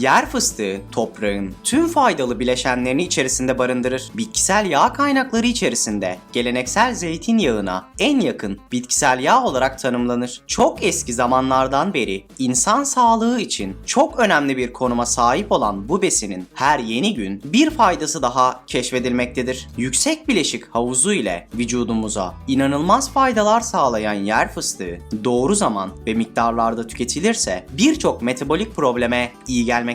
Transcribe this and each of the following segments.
Yer fıstığı, toprağın tüm faydalı bileşenlerini içerisinde barındırır. Bitkisel yağ kaynakları içerisinde geleneksel zeytinyağına en yakın bitkisel yağ olarak tanımlanır. Çok eski zamanlardan beri insan sağlığı için çok önemli bir konuma sahip olan bu besinin her yeni gün bir faydası daha keşfedilmektedir. Yüksek bileşik havuzu ile vücudumuza inanılmaz faydalar sağlayan yer fıstığı doğru zaman ve miktarlarda tüketilirse birçok metabolik probleme iyi gelmektedir.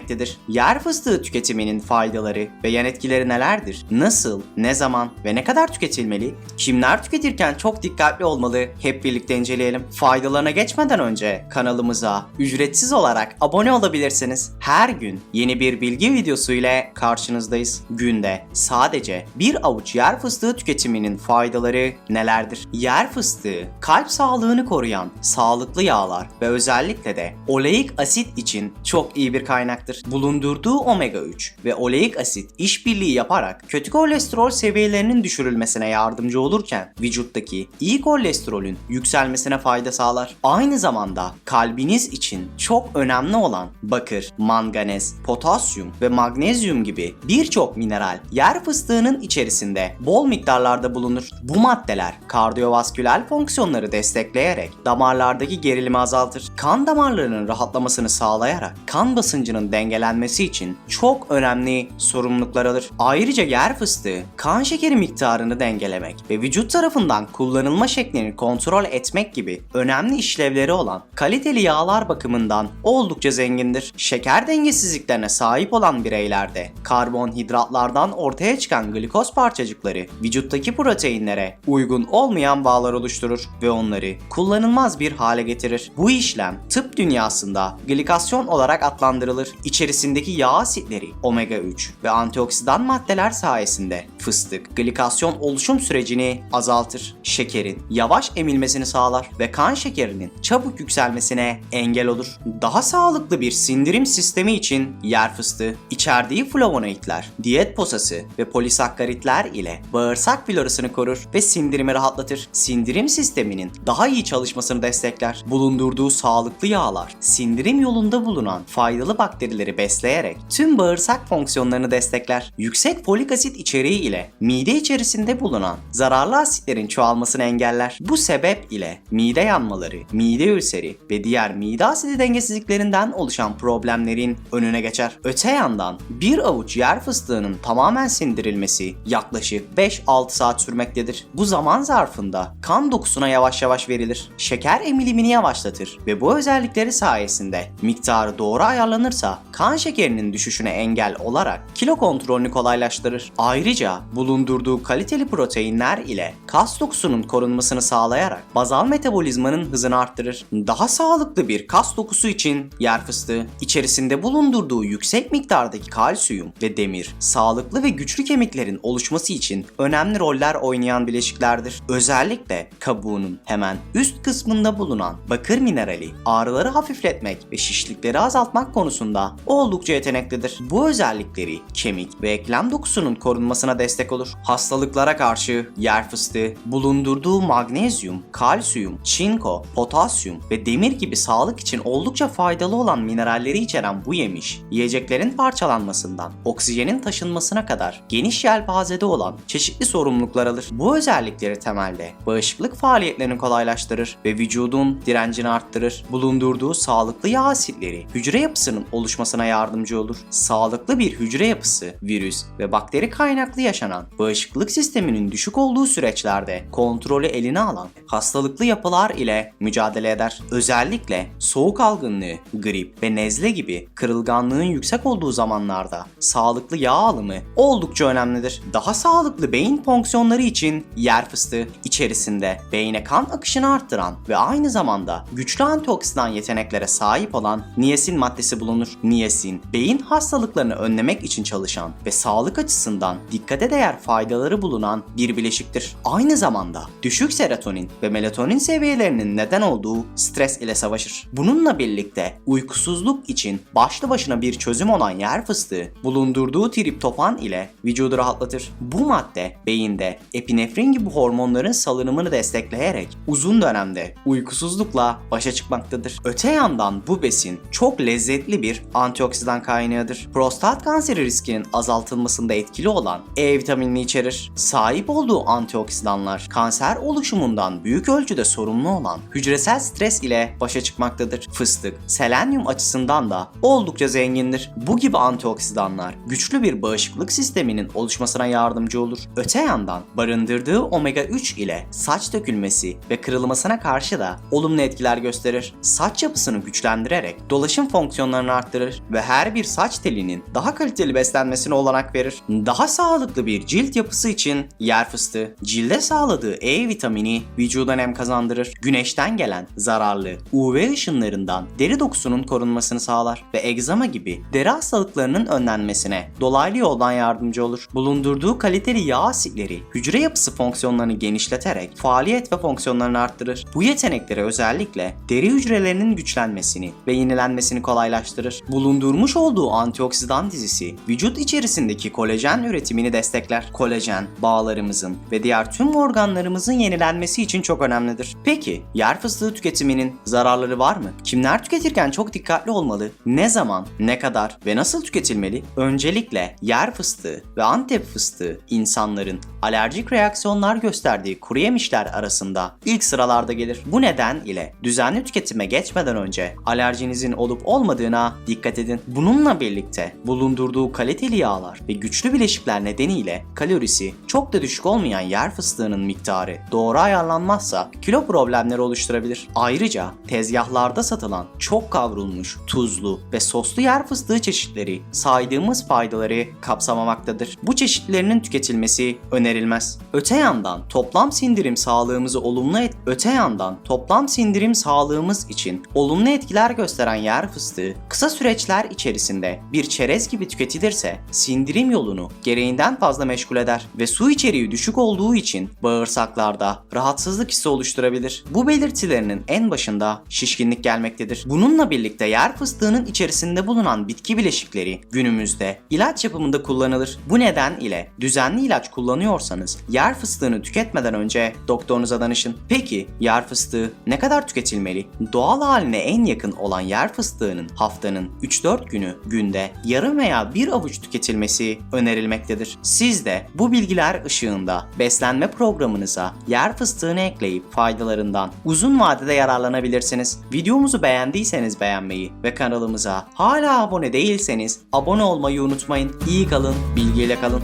Yer fıstığı tüketiminin faydaları ve yan etkileri nelerdir? Nasıl, ne zaman ve ne kadar tüketilmeli? Kimler tüketirken çok dikkatli olmalı? Hep birlikte inceleyelim. Faydalarına geçmeden önce kanalımıza ücretsiz olarak abone olabilirsiniz. Her gün yeni bir bilgi videosu ile karşınızdayız. Günde sadece bir avuç yer fıstığı tüketiminin faydaları nelerdir? Yer fıstığı kalp sağlığını koruyan sağlıklı yağlar ve özellikle de oleik asit için çok iyi bir kaynaktır. Bulundurduğu omega 3 ve oleik asit işbirliği yaparak kötü kolesterol seviyelerinin düşürülmesine yardımcı olurken vücuttaki iyi kolesterolün yükselmesine fayda sağlar. Aynı zamanda kalbiniz için çok önemli olan bakır, manganez, potasyum ve magnezyum gibi birçok mineral yer fıstığının içerisinde bol miktarlarda bulunur. Bu maddeler kardiyovasküler fonksiyonları destekleyerek damarlardaki gerilimi azaltır. Kan damarlarının rahatlamasını sağlayarak kan basıncının dengelenmesi için çok önemli sorumluluklar alır. Ayrıca yer fıstığı kan şekeri miktarını dengelemek ve vücut tarafından kullanılma şeklini kontrol etmek gibi önemli işlevleri olan kaliteli yağlar bakımından oldukça zengindir. Şeker dengesizliklerine sahip olan bireylerde karbonhidratlardan ortaya çıkan glikoz parçacıkları vücuttaki proteinlere uygun olmayan bağlar oluşturur ve onları kullanılmaz bir hale getirir. Bu işlem tıp dünyasında glikasyon olarak adlandırılır. İçerisindeki yağ asitleri, omega 3 ve antioksidan maddeler sayesinde fıstık glikasyon oluşum sürecini azaltır. Şekerin yavaş emilmesini sağlar ve kan şekerinin çabuk yükselmesine engel olur. Daha sağlıklı bir sindirim sistemi için yer fıstığı içerdiği flavonoidler, diyet posası ve polisakkaritler ile bağırsak florasını korur ve sindirimi rahatlatır. Sindirim sisteminin daha iyi çalışmasını destekler. Bulundurduğu sağlıklı yağlar sindirim yolunda bulunan faydalı bakterileri besleyerek tüm bağırsak fonksiyonlarını destekler. Yüksek folik asit içeriği ile mide içerisinde bulunan zararlı asitlerin çoğalmasını engeller. Bu sebep ile mide yanmaları, mide ülseri ve diğer mide asidi dengesizliklerinden oluşan problemlerin önüne geçer. Öte yandan bir avuç yer fıstığının tamamen sindirilmesi yaklaşık 5-6 saat sürmektedir. Bu zaman zarfında kan dokusuna yavaş yavaş verilir. Şeker emilimini yavaşlatır ve bu özellikleri sayesinde miktarı doğru ayarlanırsa kan şekerinin düşüşüne engel olarak kilo kontrolünü kolaylaştırır. Ayrıca bulundurduğu kaliteli proteinler ile kas dokusunun korunmasını sağlayarak bazal metabolizmanın hızını arttırır. Daha sağlıklı bir kas dokusu için yer fıstığı içerisinde bulundurduğu yüksek miktardaki kalsiyum ve demir sağlıklı ve güçlü kemiklerin oluşması için önemli roller oynayan bileşiklerdir. Özellikle kabuğunun hemen üst kısmında bulunan bakır minerali ağrıları hafifletmek ve şişlikleri azaltmak konusunda oldukça yeteneklidir. Bu özellikleri kemik ve eklem dokusunun korunmasına destek olur. Hastalıklara karşı yer fıstığı bulundurduğu magnezyum, kalsiyum, çinko, potasyum ve demir gibi sağlık için oldukça faydalı olan mineralleri içeren bu yemiş, yiyeceklerin parçalanmasından oksijenin taşınmasına kadar geniş yelpazede olan çeşitli sorumluluklar alır. Bu özellikleri temelde bağışıklık faaliyetlerini kolaylaştırır ve vücudun direncini arttırır. Bulundurduğu sağlıklı yağ asitleri hücre yapısının oluşmasına yardımcı olur. Sağlıklı bir hücre yapısı, virüs ve bakteri kaynaklı yaşanan bağışıklık sisteminin düşük olduğu süreçlerde kontrolü eline alan hastalıklı yapılar ile mücadele eder. Özellikle soğuk algınlığı, grip ve nezle gibi kırılganlığın yüksek olduğu zamanlarda sağlıklı yağ alımı oldukça önemlidir. Daha sağlıklı beyin fonksiyonları için yer fıstığı içerisinde beyne kan akışını arttıran ve aynı zamanda güçlü antioksidan yeteneklere sahip olan niyasin maddesi bulunur. Niyasin, beyin hastalıklarını önlemek için çalışan ve sağlık açısından dikkate değer faydaları bulunan bir bileşiktir. Aynı zamanda düşük serotonin ve melatonin seviyelerinin neden olduğu stres ile savaşır. Bununla birlikte uykusuzluk için başlı başına bir çözüm olan yer fıstığı bulundurduğu triptofan ile vücudu rahatlatır. Bu madde beyinde epinefrin gibi hormonların salınımını destekleyerek uzun dönemde uykusuzlukla başa çıkmaktadır. Öte yandan bu besin çok lezzetli bir antioksidan kaynağıdır. Prostat kanseri riskinin azaltılmasında etkili olan E vitaminini içerir. Sahip olduğu antioksidanlar kanser oluşumundan büyük ölçüde sorumlu olan hücresel stres ile başa çıkmaktadır. Fıstık, selenyum açısından da oldukça zengindir. Bu gibi antioksidanlar güçlü bir bağışıklık sisteminin oluşmasına yardımcı olur. Öte yandan barındırdığı omega 3 ile saç dökülmesi ve kırılmasına karşı da olumlu etkiler gösterir. Saç yapısını güçlendirerek dolaşım fonksiyonlarını arttırır ve her bir saç telinin daha kaliteli beslenmesine olanak verir. Daha sağlıklı bir cilt yapısı için yer fıstığı cilde sağladığı E vitamini vücuda nem kazandırır. Güneşten gelen zararlı UV ışınlarından deri dokusunun korunmasını sağlar ve egzama gibi deri hastalıklarının önlenmesine dolaylı yoldan yardımcı olur. Bulundurduğu kaliteli yağ asitleri hücre yapısı fonksiyonlarını genişleterek faaliyet ve fonksiyonlarını arttırır. Bu yetenekleri özellikle deri hücrelerinin güçlenmesini ve yenilenmesini kolaylaştırır. Bulundurmuş olduğu antioksidan dizisi vücut içerisindeki kolajen üretimini destekler. Kolajen bağlarımızın ve diğer tüm organlarımızın yenilenmesi için çok önemlidir. Peki yer fıstığı tüketiminin zararları var mı? Kimler tüketirken çok dikkatli olmalı? Ne zaman, ne kadar ve nasıl tüketilmeli? Öncelikle yer fıstığı ve antep fıstığı insanların alerjik reaksiyonlar gösterdiği kuru yemişler arasında ilk sıralarda gelir. Bu neden ile düzenli tüketime geçmeden önce alerjinizin olup olmadığına dikkat edin. Bununla birlikte bulundurduğu kaliteli yağlar ve güçlü bileşikler nedeniyle kalorisi çok da düşük olmayan yer fıstığının miktarı doğru ayarlanmazsa kilo problemleri oluşturabilir. Ayrıca tezgahlarda satılan çok kavrulmuş, tuzlu ve soslu yer fıstığı çeşitleri saydığımız faydaları kapsamamaktadır. Bu çeşitlerinin tüketilmesi önerilmez. Öte yandan toplam sindirim sağlığımızı olumlu et öte yandan toplam sindirim sağlığımız için olumlu etkiler gösteren yer fıstığı kısa süreçler içerisinde bir çerez gibi tüketilirse sindirim yolunu gereğinden fazla meşgul eder ve su içeriği düşük olduğu için bağırsaklarda rahatsızlık hissi oluşturabilir. Bu belirtilerinin en başında şişkinlik gelmektedir. Bununla birlikte yer fıstığının içerisinde bulunan bitki bileşikleri günümüzde ilaç yapımında kullanılır. Bu neden ile düzenli ilaç kullanıyorsanız yer fıstığını tüketmeden önce doktorunuza danışın. Peki yer fıstığı ne kadar tüketilmeli? Doğal haline en yakın olan yer fıstığının haftanın 3-4 günü günde yarım veya bir avuç tüketilmesi önerilmektedir. Siz de bu bilgiler ışığında beslenme programınıza yer fıstığını ekleyip faydalarından uzun vadede yararlanabilirsiniz. Videomuzu beğendiyseniz beğenmeyi ve kanalımıza hala abone değilseniz abone olmayı unutmayın. İyi kalın, bilgiyle kalın.